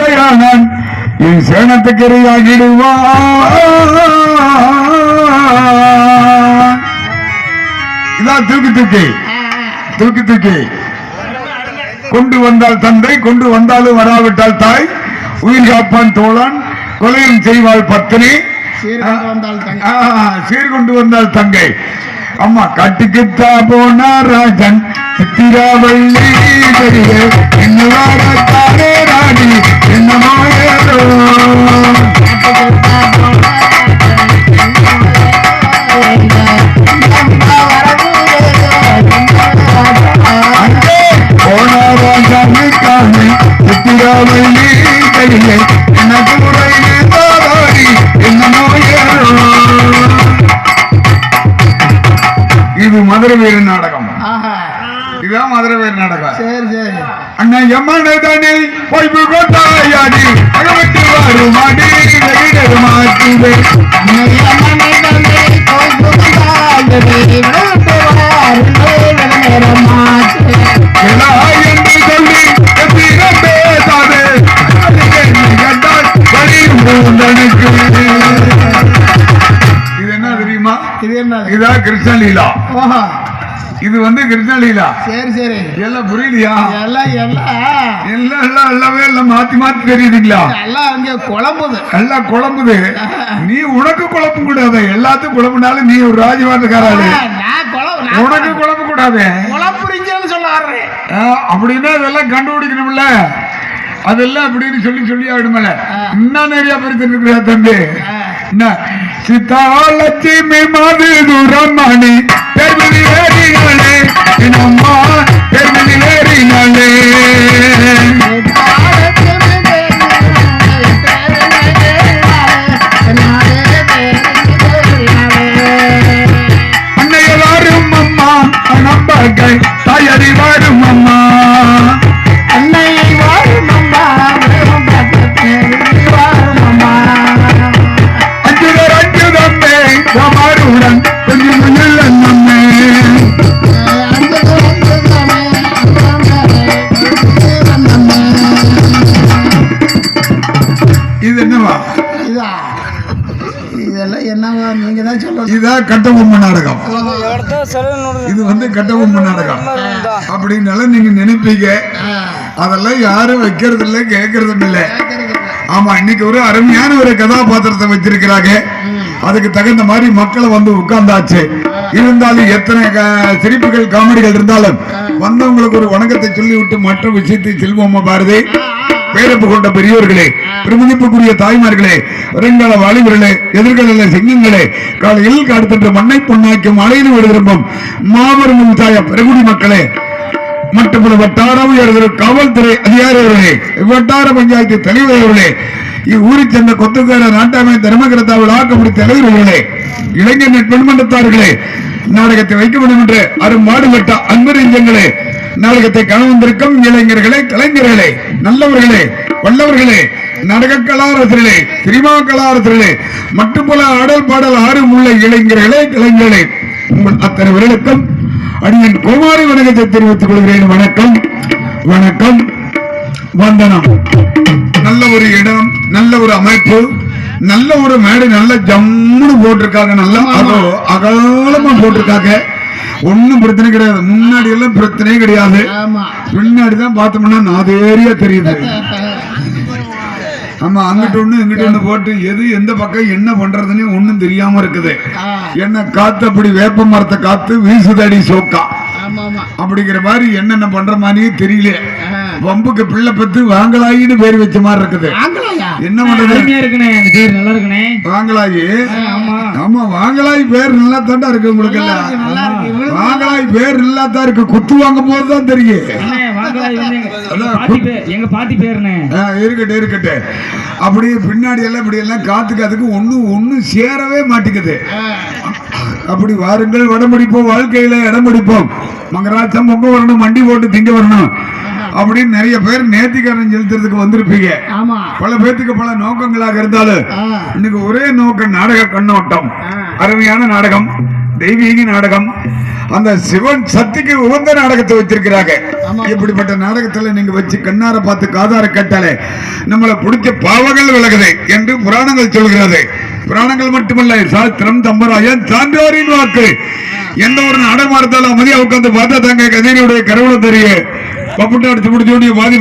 தந்தையானான் என் சேனத்துக்கு இரையாகிடுவான். இதான் தூக்கி தூக்கி. தூக்கி தூக்கி. கொண்டு வந்தால் தந்தை கொண்டு வந்தாலும் வராவிட்டால் தாய் உயிர் காப்பான் தோழன் கொலையும் செய்வாள் பத்தினி. சீர்கொண்டு வந்தால் தங்கை. ஆ, சீர்கொண்டு வந்தால் தங்கை. அம்மா கட்டுக்குத்தா போனா ராஜன் சித்திராவள்ளி தெரிய தெரிய எனக்கு முறையிலே தாராடி என்னமாயோ இது மதுரை வீர நாடகம். இதான் மதுரை வீர நாடகம். சரி சரி. அண்ணா எம்மனை தனி பொய்ப்பு கொண்டாயாடி அகமட்டு வருமாடி வெளியிடரு மாற்றுவே எல்லா தெரியுமா இது என்ன இதா கிருஷ்ணலீலா இது வந்து கிருஷ்ணலீலா சரி சரி. எல்லாம் புரியலையா? எல்லாம் எல்லாம். எல்லாம் எல்லாம் எல்லாமே எல்லாம் மாத்தி மாத்தி தெரியுதுங்களா? எல்லாம் அங்கே குழம்புது. எல்லாம் குழம்புது. நீ உனக்கு குழப்பம் கூடாது. எல்லாத்துக்கும் குழம்புனாலும் நீ ஒரு குழம்பு உனக்கு குழப்ப கூடாது. சொல்ல ஆ, அப்படின்னா அதெல்லாம் கண்டுபிடிக்கணும்ல. அதெல்லாம் அப்படின்னு சொல்லி சொல்லி ஆயிடுமல இன்னும் நிறைய பேர் தெரிஞ்சுக்கிறா தம்பி. என்ன சித்தாலட்சுமி மது தூரமணி பெருமதி வேறினாலே என்னம்மா பெருமதி வேறினாலே அன்னைய வரும் அம்மா நம்பகை தாயறி வரும் இது என்னவா இதெல்லாம் என்னவா நீங்க தான் சொல்லணும். இதா கட்டபொம்மை நாடகம். இது வந்து கட்டபொம்மை நாடகம். அப்படின்னாலும் நீங்க நினைப்பீங்க. அதெல்லாம் யாரும் வைக்கிறது இல்ல கேட்கறதும் இல்ல ஆமா இன்னைக்கு ஒரு அருமையான ஒரு கதாபாத்திரத்தை வச்சிருக்கிறாங்க அதுக்கு தகுந்த மாதிரி மக்களை வந்து உட்கார்ந்தாச்சு. இருந்தாலும் எத்தனை க- சிரிப்புகள் காமெடிகள் இருந்தாலும் வந்தவங்களுக்கு ஒரு வணக்கத்தை சொல்லிவிட்டு மற்ற விஷயத்தை செல்வோமா பாரதி. பேரப்பு கொண்ட பெரியோர்களே பிரமதிப்புக்குரிய தாய்மார்களே வருங்கால வாலிபர்களே எதிர்கால சிங்கங்களே காலையில் காடுத்தின்ற மண்ணை பொன்னாக்கும் அலையில் விட மாபெரும் தாய பெருகுடி மக்களே. மட்டப்பட வட்டாரம் காவல்துறை அதிகாரிகளே வட்டார பஞ்சாயத்து தலைவர்களே இவ்வூரை சேர்ந்த கொத்துக்கார நாட்டாமை தர்மகரத்தாவில் ஆக்கப்படி தலைவர்களே இளைஞர் பெண்மன்றத்தார்களே நாடகத்தை வைக்க வேண்டும் என்று அரும்பாடுபட்ட அன்பறிஞங்களே நாடகத்தை கணவந்திருக்கும் இளைஞர்களே கலைஞர்களே நல்லவர்களே வல்லவர்களே நாடக கலாரசர்களே சினிமா கலாரசர்களே மற்றும் பல ஆடல் பாடல் ஆர்வம் உள்ள இளைஞர்களே கலைஞர்களே உங்கள் அத்தனை அடியன் குமாரி வணக்கத்தை தெரிவித்துக் கொள்கிறேன். வணக்கம் வணக்கம் வந்தனம். நல்ல ஒரு இடம் நல்ல ஒரு அமைப்பு நல்ல ஒரு மேடை நல்ல ஜம்முன்னு போட்டிருக்காங்க நல்லா அகலமா போட்டிருக்காங்க. ஒண்ணும் பிரச்சனை கிடையாது. முன்னாடி எல்லாம் பிரச்சனையே கிடையாது. ஆமா. பின்னாடி தான் பார்த்தோம்னா நாதேரியா தெரியுது. ஆமா அங்கிட்டு ஒண்ணு இங்கிட்டு ஒண்ணு போட்டு எது எந்த பக்கம் என்ன பண்றதுன்னு ஒண்ணும் தெரியாம இருக்குது. என்ன காத்து அப்படி வேப்ப மரத்தை காத்து வீசுதடி சோக்கா. அப்படிங்கிற மாதிரி என்னென்ன பண்ற மாதிரியே தெரியல. வம்புக்கு பிள்ளை பத்து வாங்கலாயின்னு பேர் வச்ச மாதிரி இருக்குது. என்ன பண்றது அந்த பேர் நல்லா வாங்கலாயி. ஆமா. ஆமா வாங்கலாய் பேர் நல்லா தாண்டா இருக்கு. உங்களுக்கு எல்லாம் வாங்கலாய் பேர் நல்லா தான் இருக்கு. குத்து வாங்கும் போது தான் தெரியும். எங்க பாட்டி பேர் எங்க பாட்டி பேருண்ணே. ஆ, இருக்கட்டும் இருக்கட்டும். அப்படியே பின்னாடி எல்லாம் இப்படி எல்லாம் காத்துக்கு அதுக்கு ஒண்ணும் சேரவே மாட்டேங்குது. அப்படி வாருங்கள் வடம் பிடிப்போம் வாழ்க்கையில இடம் பிடிப்போம். மகராஜம் பொங்க வரணும் மண்டி போட்டு திங்க வரணும். அப்படின்னு நிறைய பேர் நேர்த்திக்காரன் செலுத்துறதுக்கு வந்திருப்பீங்க. பல பேர்த்துக்கு பல நோக்கங்களாக இருந்தாலும் இன்னைக்கு ஒரே நோக்கம் நாடக கண்ணோட்டம். அருமையான நாடகம் தெய்வீக நாடகம். அந்த சிவன் சக்திக்கு உகந்த நாடகத்தை வச்சிருக்கிறாங்க. இப்படிப்பட்ட நாடகத்துல நீங்க வச்சு கண்ணார பார்த்து காதார கேட்டாலே நம்மளை பிடிச்ச பாவங்கள் விலகுது என்று புராணங்கள் சொல்கிறது. புராணங்கள் மட்டுமல்ல சாஸ்திரம் தம்பராயன் சான்றோரின் வாக்கு. எந்த ஒரு நாடகமா இருந்தாலும் அமைதியா உட்கார்ந்து பார்த்தா தாங்க கதிரியுடைய கருவளம் தெரியும். பப்புட்டா அடிச்சு முடிச்சு பாதி